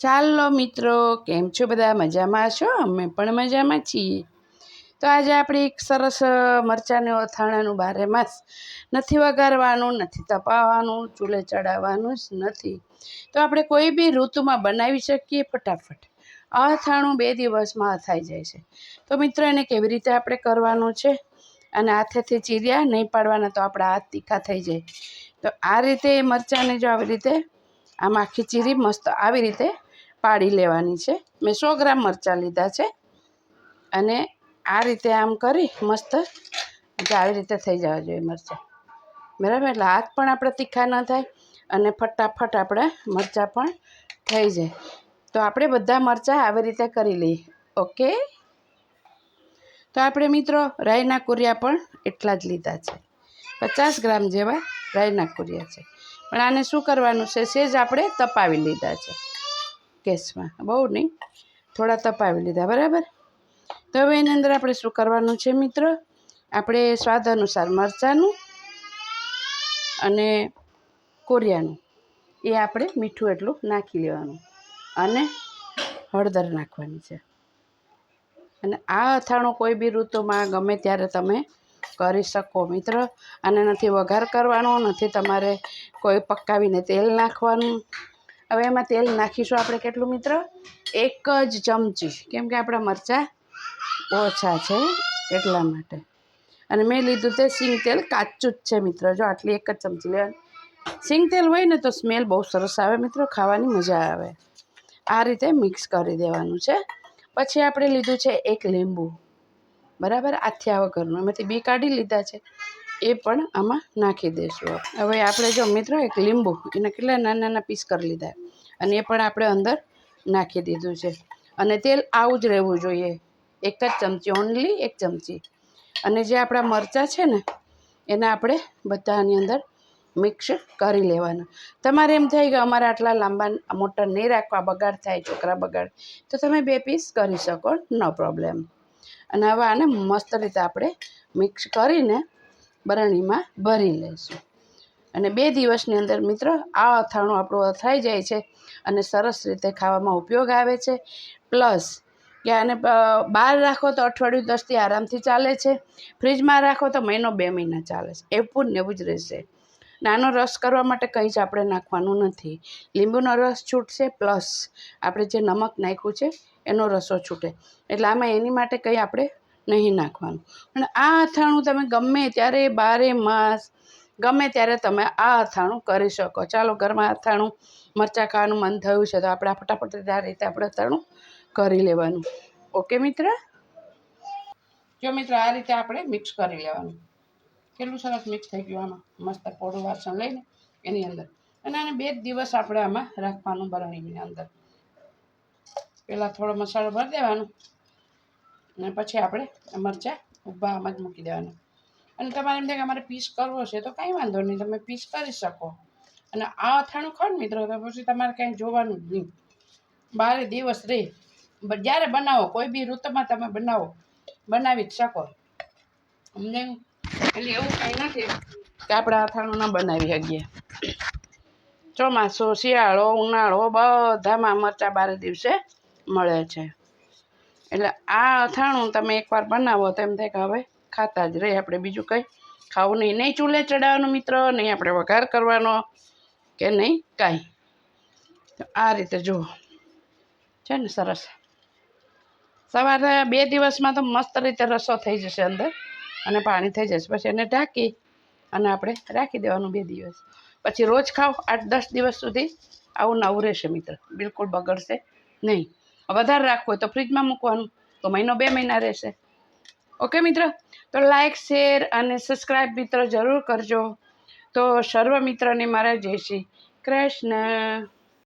ચાલો મિત્રો, કેમ છો બધા? મજામાં છો? અમે પણ મજામાં છીએ. તો આજે આપણે એક સરસ મરચાંને અથાણાનું બારે માસ નથી વઘારવાનું, નથી તપાવવાનું, ચૂલે ચડાવવાનું જ નથી. તો આપણે કોઈ બી ઋતુમાં બનાવી શકીએ ફટાફટ. અથાણું બે દિવસમાં અથાઈ જાય છે. તો મિત્રો, એને કેવી રીતે આપણે કરવાનું છે? અને હાથેથી ચીર્યા, નહીં પાડવાના તો આપણા હાથ તીખા થઈ જાય. તો આ રીતે મરચાંને જો આવી રીતે આમ આખી ચીરી મસ્ત આવી રીતે પાડી લેવાની છે. મેં સો ગ્રામ મરચાં લીધા છે અને આ રીતે આમ કરી મસ્ત આવી રીતે થઈ જવા જોઈએ મરચાં. બરાબર? એટલે હાથ પણ આપણે તીખા ન થાય અને ફટાફટ આપણે મરચાં પણ થઈ જાય. તો આપણે બધા મરચાં આવી રીતે કરી લઈએ. ઓકે? તો આપણે મિત્રો રાઈના કુરિયા પણ એટલા જ લીધા છે. પચાસ ગ્રામ જેવા રાઈના કુરિયા છે. પણ આને શું કરવાનું છે? સેજ આપણે તપાવી લીધા છે. ગેસમાં બહુ નહીં, થોડા તપાવી લીધા, બરાબર? તો હવે એની અંદર આપણે શું કરવાનું છે મિત્ર? આપણે સ્વાદ અનુસાર મરચાંનું અને કોરિયાનું, એ આપણે મીઠું એટલું નાખી લેવાનું અને હળદર નાખવાની છે. અને આ અથાણું કોઈ બી ઋતુમાં ગમે ત્યારે તમે કરી શકો મિત્ર, અને નથી વઘાર કરવાનો, નથી તમારે કોઈ પકાવીને તેલ નાખવાનું હવે એમાં તેલ નાખીશું આપણે કેટલું મિત્ર? એક જ ચમચી. કેમ કે આપણા મરચાં ઓછા છે એટલા માટે. અને મેં લીધું તે સિંગ તેલ કાચું જ છે મિત્ર. જો આટલી એક જ ચમચી લેવાની સિંગ તેલ હોય ને તો સ્મેલ બહુ સરસ આવે મિત્રો. ખાવાની મજા આવે. આ રીતે મિક્સ કરી દેવાનું છે. પછી આપણે લીધું છે એક લીંબુ. બરાબર? આથિયા વગરનું. એમાંથી બી કાઢી લીધા છે. એ પણ આમાં નાખી દઈશું હવે આપણે જો મિત્રો એક લીંબુ, એના કેટલા નાના નાના પીસ કરી લીધા. અને એ પણ આપણે અંદર નાખી દીધું છે. અને તેલ આવું જ રહેવું જોઈએ. એક જ ચમચી ઓનલી એક ચમચી. અને જે આપણા મરચાં છે ને, એને આપણે બધાની અંદર મિક્સ કરી લેવાના. તમારે એમ થાય કે અમારે આટલા લાંબા, મોટા નહીં રાખવા, બગાડ થાય, છોકરા બગાડ. તો તમે બે પીસ કરી શકો નો પ્રોબ્લેમ અને હવે આને મસ્ત રીતે આપણે મિક્સ કરીને બરણીમાં ભરી લઈશું. અને બે દિવસની અંદર મિત્રો, આ અથાણું આપણું અથાઈ જાય છે અને સરસ રીતે ખાવામાં ઉપયોગ આવે છે. પ્લસ, કે આને બહાર રાખો તો અઠવાડિયું દસથી આરામથી ચાલે છે. ફ્રીજમાં રાખો તો મહિનો બે મહિના ચાલે છે. એવું ને એવું જ રહેશે. નાનો રસ કરવા માટે કંઈ જ આપણે નાખવાનું નથી. લીંબુનો રસ છૂટશે, પ્લસ આપણે જે નમક નાખ્યું છે, એનો રસો છૂટે. એટલે આમાં એની માટે કંઈ આપણે નહીં નાખવાનું. પણ આ અથાણું તમે ગમે ત્યારે બારે માસ, ગમે ત્યારે તમે આ અથાણું કરી શકો. ચાલો ઘરમાં અથાણું, મરચાં ખાવાનું મન થયું છે તો આપણે ફટાફટ આ રીતે આપણે અથાણું કરી લેવાનું. ઓકે મિત્ર? જો મિત્ર આ રીતે આપણે મિક્સ કરી લેવાનું. કેટલું સરસ મિક્સ થઈ ગયું આમાં. મસ્ત પોળું વાસણ લઈને એની અંદર. અને આને બે દિવસ આપણે આમાં રાખવાનું બરણીની અંદર. પહેલાં થોડો મસાલો ભરી દેવાનો. અને પછી આપણે મરચાં ઊભા આમાં જ મૂકી દેવાના. અને તમારે એમ થાય કે અમારે પીસ કરવો છે તો કાંઈ વાંધો નહીં, તમે પીસ કરી શકો. અને આ અથાણું ખાઓ ને મિત્રો, તો પછી તમારે કાંઈ જોવાનું જ નહીં. બારે દિવસ રહે જ્યારે બનાવો, કોઈ બી ઋતુમાં તમે બનાવો, બનાવી જ શકો. સમજાયું એટલે એવું કાંઈ નથી કે આપણે અથાણું ન બનાવી શકીએ. ચોમાસો, શિયાળો, ઉનાળો બધામાં મરચાં બારે દિવસે મળે છે. એટલે આ અથાણું તમે એકવાર બનાવો તો એમ થાય કે હવે ખાતા જ રહે. આપણે બીજું કંઈ ખાવું નહીં. નહીં ચૂલે ચડાવવાનો મિત્ર, નહીં આપણે વઘાર કરવાનો કે નહીં કાંઈ. આ રીતે જુઓ. છે ને સરસ. સવારે બે દિવસમાં તો મસ્ત રીતે રસો થઈ જશે અંદર અને પાણી થઈ જશે. પછી એને ઢાંકી અને આપણે રાખી દેવાનું બે દિવસ. પછી રોજ ખાઓ. આઠ દસ દિવસ સુધી આવું નવું રહેશે મિત્ર. બિલકુલ બગડશે નહીં. વધારે રાખવું હોય તો ફ્રીજમાં મૂકવાનું. તો મહિનો બે મહિના રહેશે. ઓકે મિત્ર? તો લાઈક શેર અને સબસ્ક્રાઈબ મિત્ર જરૂર કરજો. તો સર્વ મિત્રને મારા જય શ્રી કૃષ્ણ.